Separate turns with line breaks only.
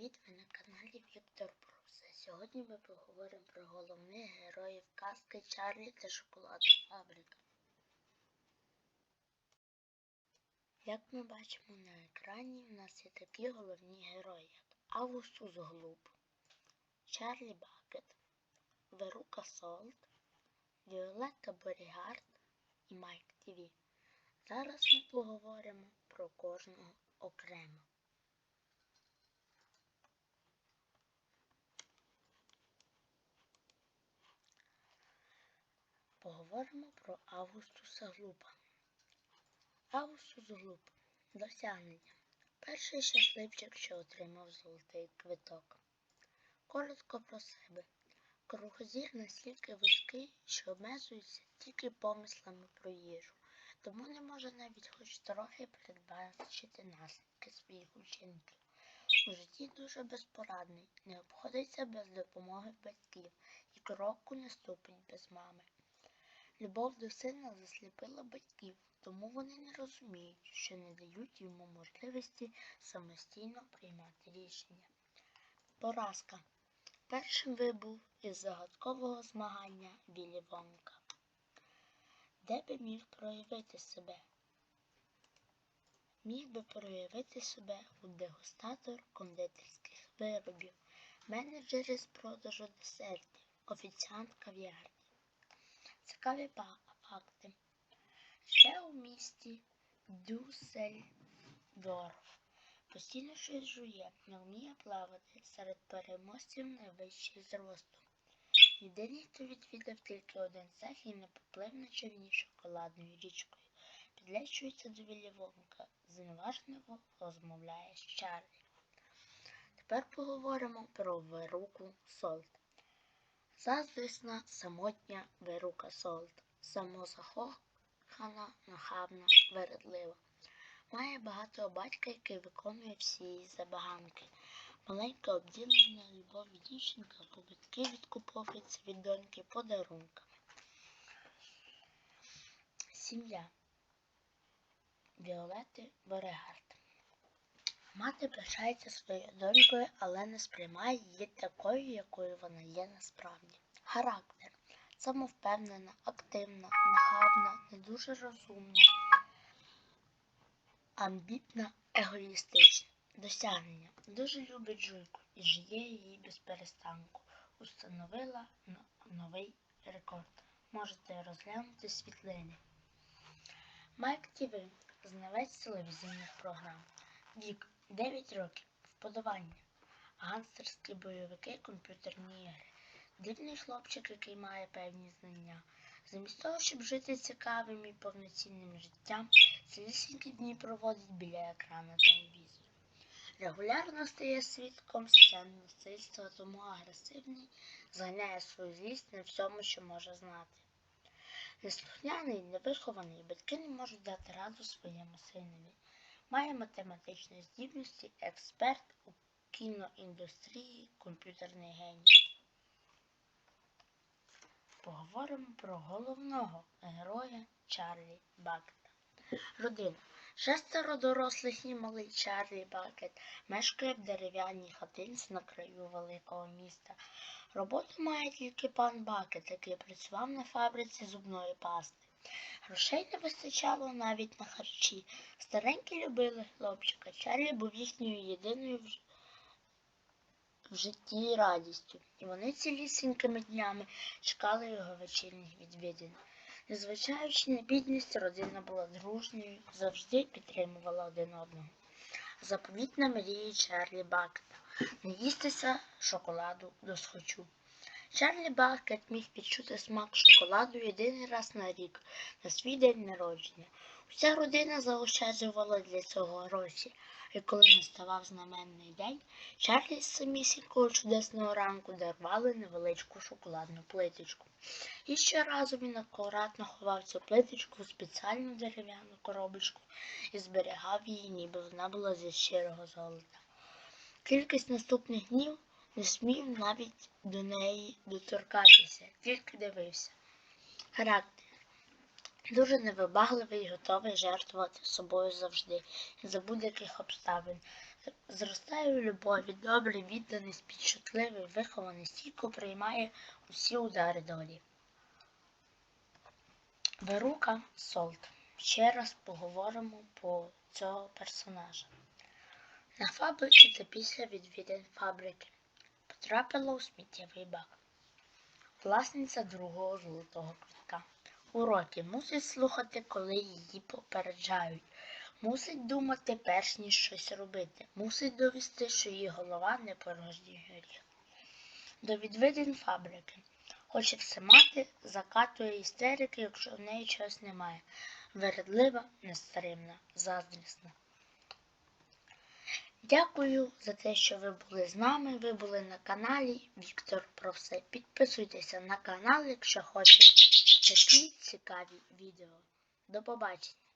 Привіт, ви на каналі Віктор Брусе. Сьогодні ми поговоримо про головних героїв казки Чарлі та Шоколадна фабрика. Як ми бачимо на екрані, в нас є такі головні герої, як Августус Глуб, Чарлі Бакет, Верука Солт, Віолетта Борігард і Майк Тіві. Зараз ми поговоримо про кожного окремо. Поговоримо про Августуса Глупа. Августус Глуп. Досягнення. Перший щасливчик, що отримав золотий квиток. Коротко про себе. Кругозір настільки вузький, що обмежується тільки помислами про їжу, тому не може навіть хоч трохи передбачити наслідки своїх учинків. У житті дуже безпорадний, не обходиться без допомоги батьків і кроку не ступить без мами. Любов до сина засліпила батьків, тому вони не розуміють, що не дають йому можливості самостійно приймати рішення. Поразка. Першим вибув із загадкового змагання Віллі Вонка. Де би міг проявити себе? Міг би проявити себе у дегустатор кондитерських виробів, менеджер із продажу десертів, офіціант кав'ярні. Цікаві факти. Ще у місті Дюссельдорф. Постійно щось жує, не вміє плавати серед переможців найвищий зросту. Єдиний, хто відвідав тільки один цех і не поплив на човні шоколадною річкою. Підлечується до Віллівонка, зневажливо розмовляє з Чарлі. Тепер поговоримо про Веруку Солт. Заздрісна, самотня Верука Солт, самозахохана, нахабна, вередлива. Має багатого батька, який виконує всі її забаганки. Маленька обділена любові дівчинка, по батьки відкуповується від доньки подарунками. Сім'я Віолети Берегард. Мати пишається своєю донькою, але не сприймає її такою, якою вона є насправді. Характер самовпевнена, активна, нахабна, не дуже розумна, амбітна, егоїстична. Досягнення. Дуже любить жуйку і жиє її без перестанку. Установила новий рекорд. Можете розглянути світлини. Майк ТВ, знавець телевізійних програм. Вік 9 років. Вподобання. Гангстерські бойовики, комп'ютерні ігри. Дивний хлопчик, який має певні знання. Замість того, щоб жити цікавим і повноцінним життям, цілісінькі дні проводить біля екрану телевізору. Регулярно стає свідком сцен насильства, тому агресивний, зганяє свою злість на всьому, що може знати. Неслухняний, невихований, батьки не можуть дати раду своєму синові. Має математичні здібності, експерт у кіноіндустрії, комп'ютерний геній. Поговоримо про головного героя Чарлі Бакта. Родина. Шестеро дорослих і малий Чарлі Бакет мешкає в дерев'яній хатинці на краю великого міста. Роботу має тільки пан Бакет, який працював на фабриці зубної пасти. Грошей не вистачало навіть на харчі. Старенькі любили хлопчика. Чарлі був їхньою єдиною в, в житті радістю, і вони цілісінькими днями чекали його вечірніх відвідин. Незважаючи на бідність, родина була дружньою, завжди підтримувала один одного. Заповітна мрія Чарлі Бакета наїстися шоколаду до схочу. Чарлі Бакет міг відчути смак шоколаду єдиний раз на рік, на свій день народження. Уся родина заощаджувала для цього гроші, і коли наставав знаменний день, Чарлі з самісінького чудесного ранку дарували невеличку шоколадну плиточку. І щоразу він акуратно ховав цю плиточку в спеціальну дерев'яну коробочку і зберігав її, ніби вона була зі щирого золота. Кількість наступних днів не смів навіть до неї доторкатися, тільки дивився. Характер. Дуже невибагливий і готовий жертвувати собою завжди, за будь-яких обставин. Зростає у любові, добрий, відданий, співчутливий, вихований, стійко приймає усі удари долі. Верука Солт. Ще раз поговоримо про цього персонажа. На фабриці та після відвідин фабрики потрапила у сміттєвий бак. Власниця другого золотого квитка. Уроки мусить слухати, коли її попереджають. Мусить думати, перш ніж щось робити. Мусить довести, що її голова не порожній горіх. До відвідин фабрики. Хоче все мати, закатує істерики, якщо в неї чогось немає. Вередлива, нестримна, заздрісна. Дякую за те, що ви були з нами. Ви були на каналі Віктор про все. Підписуйтеся на канал, якщо хочете такі цікаві відео. До побачення!